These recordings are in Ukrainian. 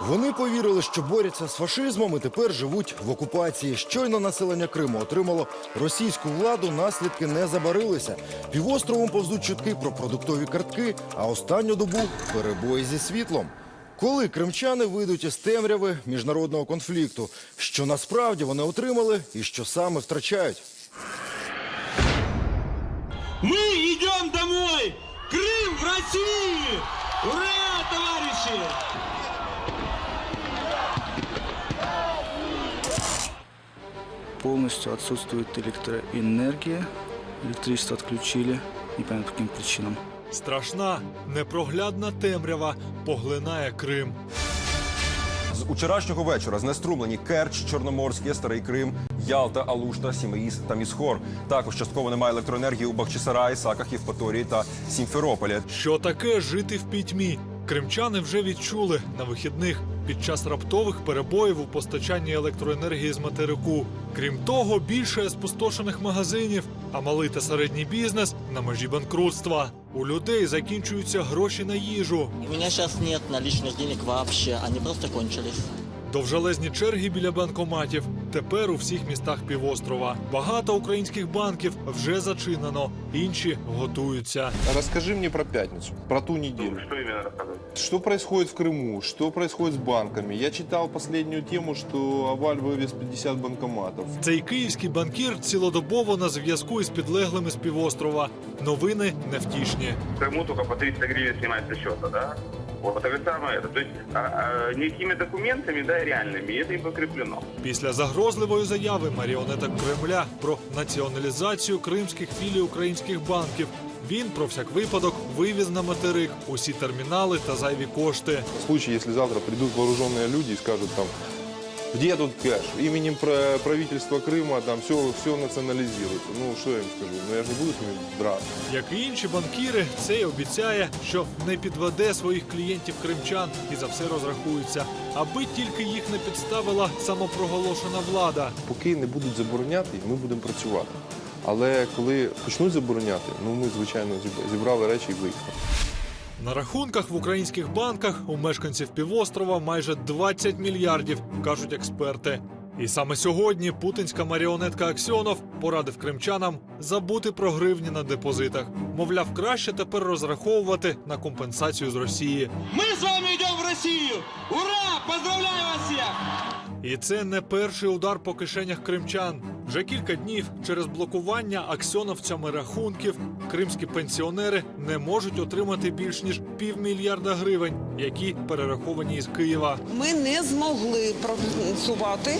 Вони повірили, що борються з фашизмом і тепер живуть в окупації. Щойно населення Криму отримало російську владу, наслідки не забарилися. Півостровом повзуть чутки про продуктові картки, а останню добу перебої зі світлом. Коли кримчани вийдуть із темряви міжнародного конфлікту, що насправді вони отримали і що саме втрачають? Мы идем домой! Крым в России! Ура, товарищи! полностью отсутствует электроэнергия. Электричество отключили, непонятно по каким причинам. Страшна, непроглядна темрява поглинає Крим. З учорашнього вечора знеструмлені Керч, Чорноморське, Старий Крим, Ялта, Алушта, Сімеїс та Місхор. Також частково немає електроенергії у Бахчисараї, Саках, Євпаторії та Сімферополі. Що таке жити в пітьмі? Кримчани вже відчули на вихідних під час раптових перебоїв у постачанні електроенергії з материку. Крім того, більше спустошених магазинів, а малий та середній бізнес на межі банкрутства. У людей закінчуються гроші на їжу. У меня зараз немає налічних грошей взагалі, вони просто кончились. Довжелезні черги біля банкоматів Тепер у всіх містах півострова. Багато українських банків вже зачинено, інші готуються. Расскажи мне про пятницу, про ту неделю. Что именно рассказывать? Что происходит в Крыму? Что происходит с банками? Я читал последнюю тему, что Аваль вывез 50 банкоматов. Цей київський банкір цілодобово на зв'язку із підлеглими з півострова. Новини невтішні. В Крыму только по 300 гривен снимать со счета, да? Вот это самое это. То есть а, а, никакими документами, да, реальными, это и покреплено. Після загрозливої заяви маріонеток Кремля про націоналізацію кримських філій українських банків. Він про всяк випадок вивіз на материк усі термінали та зайві кошти. В случае, если завтра придут вооруженные люди и скажут там, где тут кэш? Именем правительства Крыма там все, все национализируется. Ну, что я им скажу? Ну, я же не буду с ними драться. Як і інші банкіри, цей обіцяє, що не підведе своїх клієнтів кримчан і за все розрахується, аби тільки їх не підставила самопроголошена влада. Поки не будуть забороняти, ми будемо працювати. Але коли почнуть забороняти, ну ми звичайно зібрали речі і виїхали. На рахунках в українських банках у мешканців півострова майже 20 мільярдів, кажуть експерти. І саме сьогодні путінська маріонетка Аксьонов порадив кримчанам забути про гривні на депозитах. Мовляв, краще тепер розраховувати на компенсацію з Росії. Мы с вами идем в Россию! Ура! Поздравляю вас всех! І це не перший удар по кишенях кримчан. Вже кілька днів через блокування аксьоновцями рахунків кримські пенсіонери не можуть отримати більш ніж півмільярда гривень, які перераховані із Києва. Ми не змогли профінансувати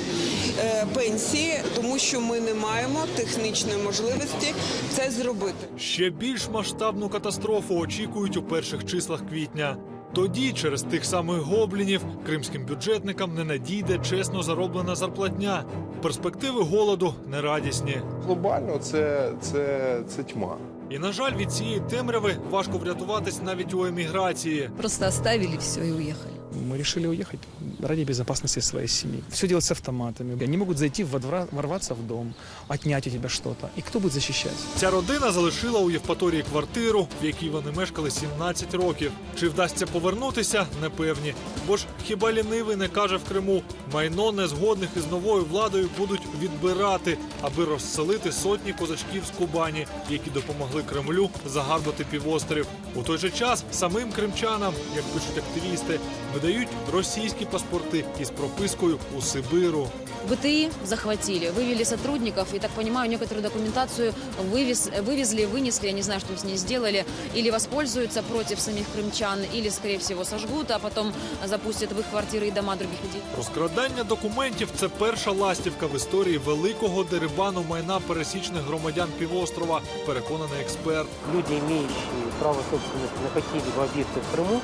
е, пенсії, тому що ми не маємо технічної можливості це зробити. Ще більш масштабну катастрофу очікують у перших числах квітня. Тоді, через тих самих гоблінів, кримським бюджетникам не надійде чесно зароблена зарплатня. Перспективи голоду нерадісні. Глобально це, це, це тьма. І на жаль, від цієї темряви важко врятуватись навіть у еміграції. Просто оставили все і уехали. Мы решили уехать ради безопасности своей семьи. Все делать с автоматами. Они могут зайти во двора, ворваться в дом, отнять у тебя что-то. И кто будет защищать? Ця родина залишила у Євпаторії квартиру, в якій вони мешкали 17 років. Чи вдасться повернутися, не певні. Бо ж хіба лінивий не каже в Криму, майно незгодних із новою владою будуть відбирати, аби розселити сотні козачків з Кубані, які допомогли Кремлю загарбати півострів. У той же час самим кримчанам, як пишуть активісти, видають російські паспорти із пропискою у Сибиру. БТИ захватили, вывели сотрудников, и, так понимаю, некоторую документацию вывез, вывезли, вынесли, я не знаю, что с ней сделали, или воспользуются против самих крымчан, или, скорее всего, сожгут, а потом запустят в их квартиры и дома других людей. Розкрадання документів це перша ластівка в історії великого дерибану майна пересічних громадян півострова, переконаний експерт. люди, имеющие право собственности на какие-либо объекты в Крыму,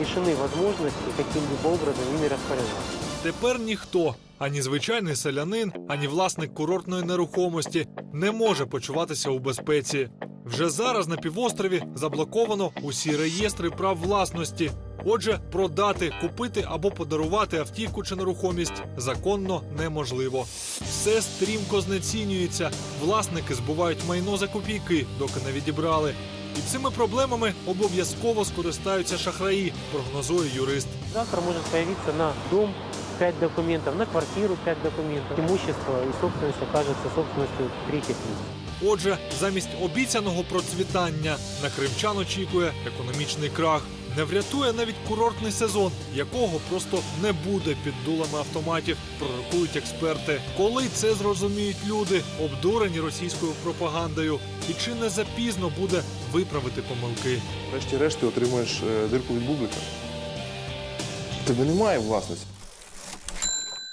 лишены возможности каким-либо образом ими распоряжаться. Тепер ніхто, ані звичайний селянин, ані власник курортної нерухомості не може почуватися у безпеці. Вже зараз на півострові заблоковано усі реєстри прав власності. Отже, продати, купити або подарувати автівку чи нерухомість законно неможливо. Все стрімко знецінюється. Власники збувають майно за копійки, доки не відібрали. І цими проблемами обов'язково скористаються шахраї, прогнозує юрист. Завтра може з'явитися на дом 5 документів, на квартиру 5 документів. Імущество і собственність окажеться собственністю третіх. Отже, замість обіцяного процвітання на кримчан очікує економічний крах. Не врятує навіть курортний сезон, якого просто не буде під дулами автоматів, пророкують експерти. Коли це зрозуміють люди, обдурені російською пропагандою, і чи не запізно буде виправити помилки? Врешті-решт ти отримаєш е, дирку від бублика. Тебе немає власності.